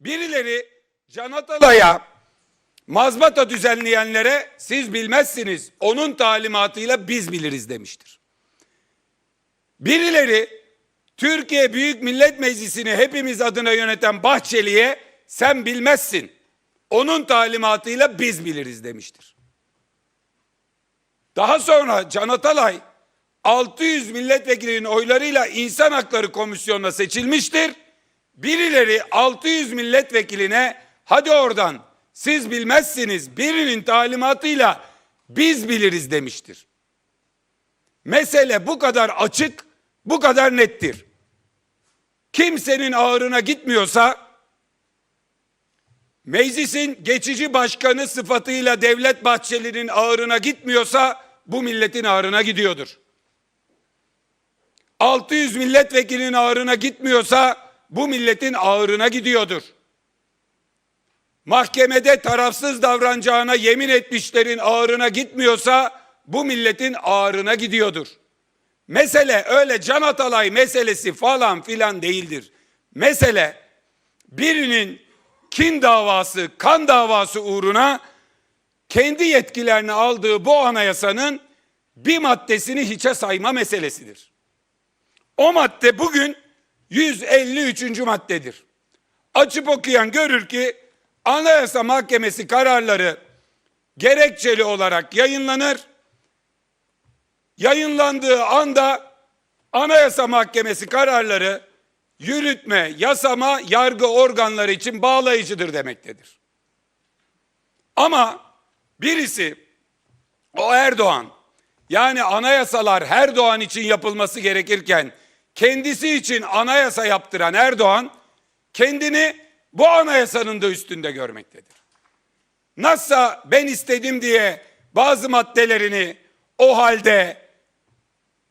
Birileri Can Atalay'a mazbata düzenleyenlere siz bilmezsiniz. Onun talimatıyla biz biliriz demiştir. Birileri Türkiye Büyük Millet Meclisi'ni hepimiz adına yöneten Bahçeli'ye sen bilmezsin. Onun talimatıyla biz biliriz demiştir. Daha sonra Can Atalay 600 milletvekilinin oylarıyla İnsan Hakları Komisyonu'na seçilmiştir. Birileri 600 milletvekiline hadi oradan siz bilmezsiniz birinin talimatıyla biz biliriz demiştir. Mesele bu kadar açık, bu kadar nettir. Kimsenin ağrına gitmiyorsa meclisin geçici başkanı sıfatıyla Devlet Bahçeli'nin ağrına gitmiyorsa bu milletin ağrına gidiyordur. 600 milletvekilinin ağrına gitmiyorsa bu milletin ağrına gidiyordur. Mahkemede tarafsız davranacağına yemin etmişlerin ağrına gitmiyorsa bu milletin ağrına gidiyordur. Mesele öyle Can Atalay meselesi falan filan değildir. Mesele birinin kin davası, kan davası uğruna kendi yetkilerini aldığı bu anayasanın bir maddesini hiçe sayma meselesidir. O madde bugün 153. maddedir. Açıp okuyan görür ki Anayasa Mahkemesi kararları gerekçeli olarak yayınlanır. Yayınlandığı anda Anayasa Mahkemesi kararları yürütme, yasama, yargı organları için bağlayıcıdır demektedir. Ama birisi o Erdoğan yani anayasalar her doğan için yapılması gerekirken kendisi için anayasa yaptıran Erdoğan kendini bu anayasanın da üstünde görmektedir. Nasılsa ben istedim diye bazı maddelerini o halde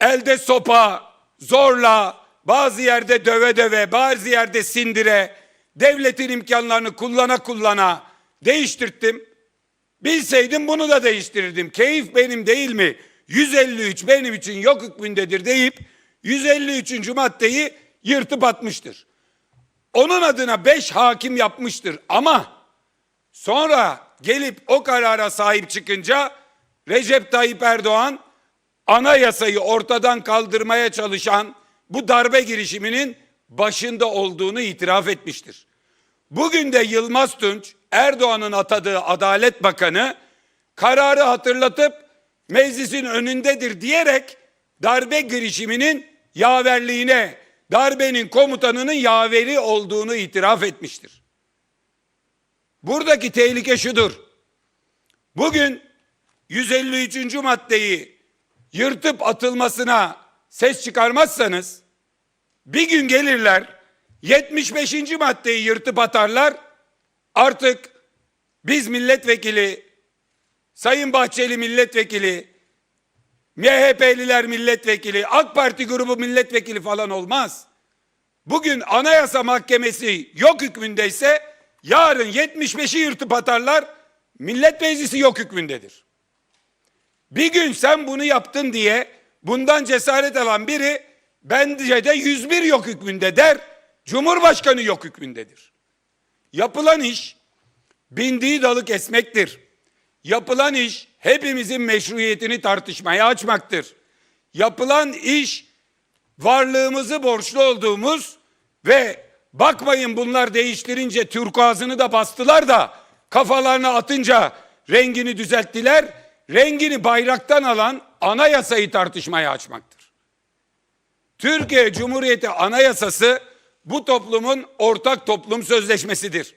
elde sopa, zorla, bazı yerde döve döve, bazı yerde sindire, devletin imkanlarını kullana kullana değiştirttim. Bilseydim bunu da değiştirirdim. Keyif benim değil mi? 153 benim için yok hükmündedir deyip 153. maddeyi yırtıp atmıştır. Onun adına 5 hakim yapmıştır ama sonra gelip o karara sahip çıkınca Recep Tayyip Erdoğan anayasayı ortadan kaldırmaya çalışan bu darbe girişiminin başında olduğunu itiraf etmiştir. Bugün de Yılmaz Tunç Erdoğan'ın atadığı Adalet Bakanı kararı hatırlatıp meclisin önündedir diyerek darbe girişiminin yaverliğine, darbenin komutanının yaveri olduğunu itiraf etmiştir. Buradaki tehlike şudur. Bugün 153. maddeyi yırtıp atılmasına ses çıkarmazsanız bir gün gelirler 75. maddeyi yırtıp atarlar. Artık biz milletvekili, Sayın Bahçeli milletvekili, MHP'liler milletvekili, AK Parti grubu milletvekili falan olmaz. Bugün Anayasa Mahkemesi yok hükmündeyse yarın 75'i yırtıp atarlar. Millet Meclisi yok hükmündedir. Bir gün sen bunu yaptın diye bundan cesaret alan biri bence de 101 yok hükmünde der. Cumhurbaşkanı yok hükmündedir. Yapılan iş bindiği dalı kesmektir. Yapılan iş hepimizin meşruiyetini tartışmaya açmaktır. Yapılan iş varlığımızı borçlu olduğumuz ve bakmayın bunlar değiştirince turkuazını da bastılar da kafalarına atınca rengini düzelttiler. Rengini bayraktan alan anayasayı tartışmaya açmaktır. Türkiye Cumhuriyeti Anayasası bu toplumun ortak toplum sözleşmesidir.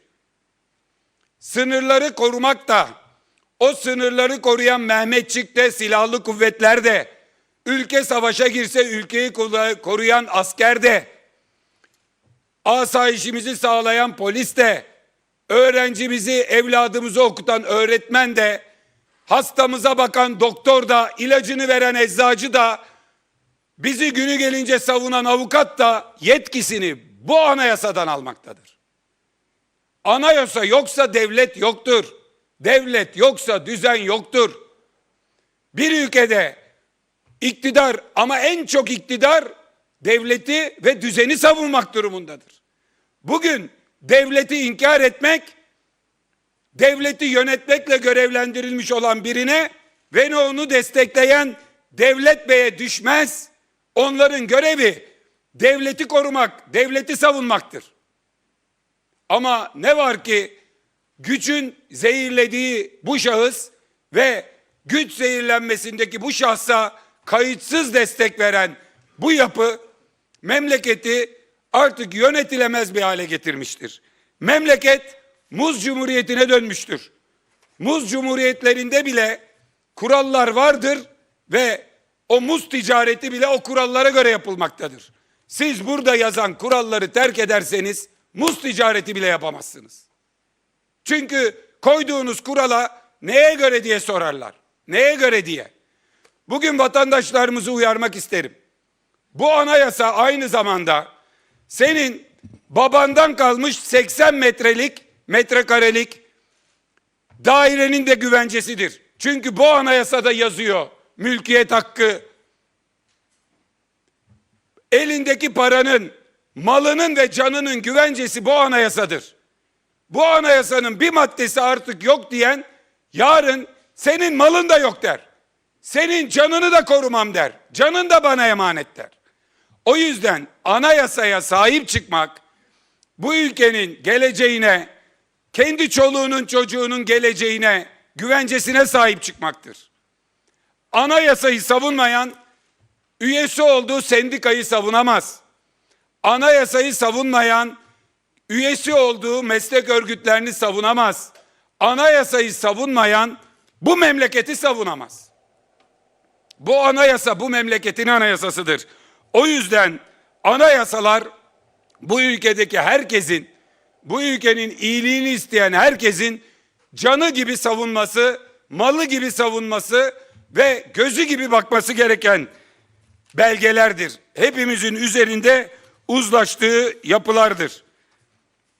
Sınırları korumak da o sınırları koruyan Mehmetçik de silahlı kuvvetler de ülke savaşa girse ülkeyi koruyan asker de asayişimizi sağlayan polis de öğrencimizi evladımızı okutan öğretmen de hastamıza bakan doktor da ilacını veren eczacı da bizi günü gelince savunan avukat da yetkisini bu anayasadan almaktadır. Anayasa yoksa devlet yoktur. Devlet yoksa düzen yoktur. Bir ülkede iktidar ama en çok iktidar devleti ve düzeni savunmak durumundadır. Bugün devleti inkar etmek, devleti yönetmekle görevlendirilmiş olan birine ve onu destekleyen devlet beye düşmez. Onların görevi devleti korumak, devleti savunmaktır. Ama ne var ki gücün zehirlediği bu şahıs ve güç zehirlenmesindeki bu şahsa kayıtsız destek veren bu yapı memleketi artık yönetilemez bir hale getirmiştir. Memleket muz cumhuriyetine dönmüştür. Muz cumhuriyetlerinde bile kurallar vardır ve o muz ticareti bile o kurallara göre yapılmaktadır. Siz burada yazan kuralları terk ederseniz muz ticareti bile yapamazsınız. Çünkü koyduğunuz kurala neye göre diye sorarlar. Neye göre diye. Bugün vatandaşlarımızı uyarmak isterim. Bu anayasa aynı zamanda senin babandan kalmış 80 metrelik, metrekarelik dairenin de güvencesidir. Çünkü bu anayasada yazıyor mülkiyet hakkı. Elindeki paranın, malının ve canının güvencesi bu anayasadır. Bu anayasanın bir maddesi artık yok diyen yarın senin malın da yok der. Senin canını da korumam der. Canın da bana emanet der. O yüzden anayasaya sahip çıkmak bu ülkenin geleceğine, kendi çoluğunun çocuğunun geleceğine, güvencesine sahip çıkmaktır. Anayasayı savunmayan üyesi olduğu sendikayı savunamaz. Anayasayı savunmayan üyesi olduğu meslek örgütlerini savunamaz. Anayasayı savunmayan bu memleketi savunamaz. Bu anayasa bu memleketin anayasasıdır. O yüzden anayasalar bu ülkedeki herkesin, bu ülkenin iyiliğini isteyen herkesin canı gibi savunması, malı gibi savunması ve gözü gibi bakması gereken belgelerdir. Hepimizin üzerinde uzlaştığı yapılardır.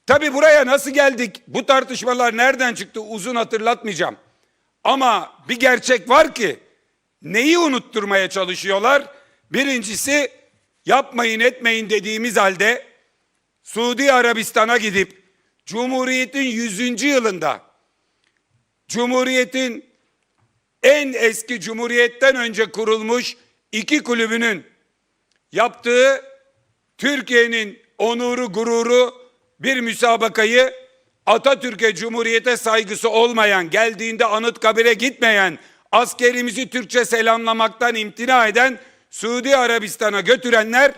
Tabi buraya nasıl geldik? Bu tartışmalar nereden çıktı? Uzun hatırlatmayacağım. Ama bir gerçek var ki neyi unutturmaya çalışıyorlar? Birincisi yapmayın etmeyin dediğimiz halde Suudi Arabistan'a gidip Cumhuriyet'in 100. yılında Cumhuriyet'in en eski Cumhuriyet'ten önce kurulmuş iki kulübünün yaptığı Türkiye'nin onuru gururu bir müsabakayı Atatürk'e Cumhuriyet'e saygısı olmayan, geldiğinde Anıtkabir'e gitmeyen, askerimizi Türkçe selamlamaktan imtina eden Suudi Arabistan'a götürenler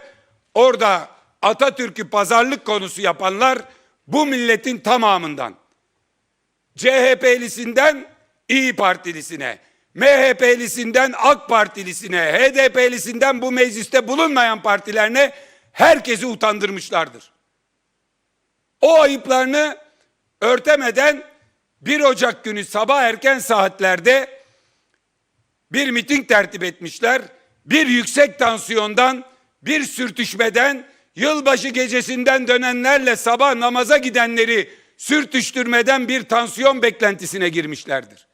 orada Atatürk'ü pazarlık konusu yapanlar bu milletin tamamından CHP'lisinden İyi Partilisine, MHP'lisinden AK Partilisine, HDP'lisinden bu mecliste bulunmayan partilerine herkesi utandırmışlardır. O ayıplarını örtemeden 1 Ocak günü sabah erken saatlerde bir miting tertip etmişler. Bir yüksek tansiyondan, bir sürtüşmeden, yılbaşı gecesinden dönenlerle sabah namaza gidenleri sürtüştürmeden bir tansiyon beklentisine girmişlerdir.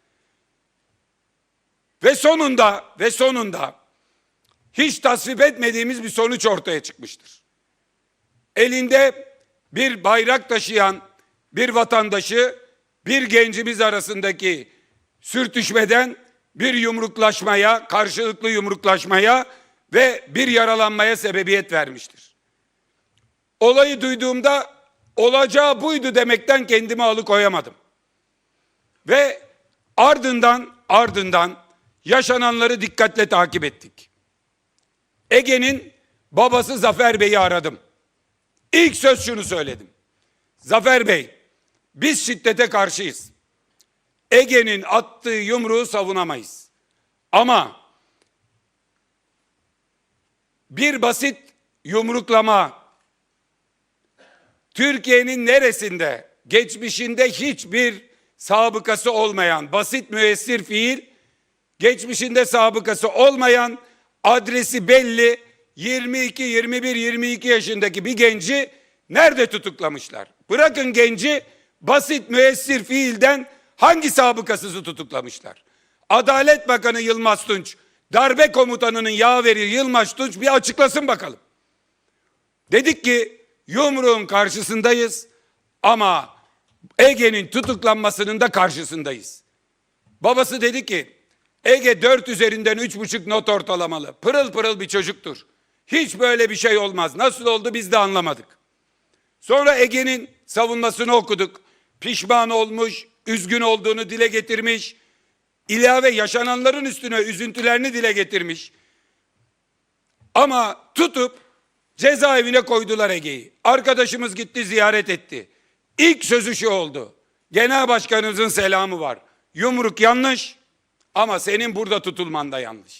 Ve sonunda ve sonunda hiç tasvip etmediğimiz bir sonuç ortaya çıkmıştır. Elinde bir bayrak taşıyan bir vatandaşı bir gencimiz arasındaki sürtüşmeden bir yumruklaşmaya, karşılıklı yumruklaşmaya ve bir yaralanmaya sebebiyet vermiştir. Olayı duyduğumda olacağı buydu demekten kendimi alıkoyamadım. Ve ardından ardından yaşananları dikkatle takip ettik. Ege'nin babası Zafer Bey'i aradım. İlk söz şunu söyledim. Zafer Bey, biz şiddete karşıyız. Ege'nin attığı yumruğu savunamayız. Ama bir basit yumruklama Türkiye'nin neresinde geçmişinde hiçbir sabıkası olmayan basit müessir fiil geçmişinde sabıkası olmayan adresi belli 22 21 22 yaşındaki bir genci nerede tutuklamışlar? Bırakın genci basit müessir fiilden hangi sabıkasızı tutuklamışlar? Adalet Bakanı Yılmaz Tunç, darbe komutanının yaveri Yılmaz Tunç bir açıklasın bakalım. Dedik ki yumruğun karşısındayız Ama Ege'nin tutuklanmasının da karşısındayız. Babası dedi ki Ege 4 üzerinden 3,5 not ortalamalı. Pırıl pırıl bir çocuktur. Hiç böyle bir şey olmaz. Nasıl oldu biz de anlamadık. Sonra Ege'nin savunmasını okuduk. Pişman olmuş, üzgün olduğunu dile getirmiş. İlave yaşananların üstüne üzüntülerini dile getirmiş. Ama tutup cezaevine koydular Ege'yi. Arkadaşımız gitti ziyaret etti. İlk sözü şu oldu. Genel başkanımızın selamı var. Yumruk yanlış ama senin burada tutulman da yanlış.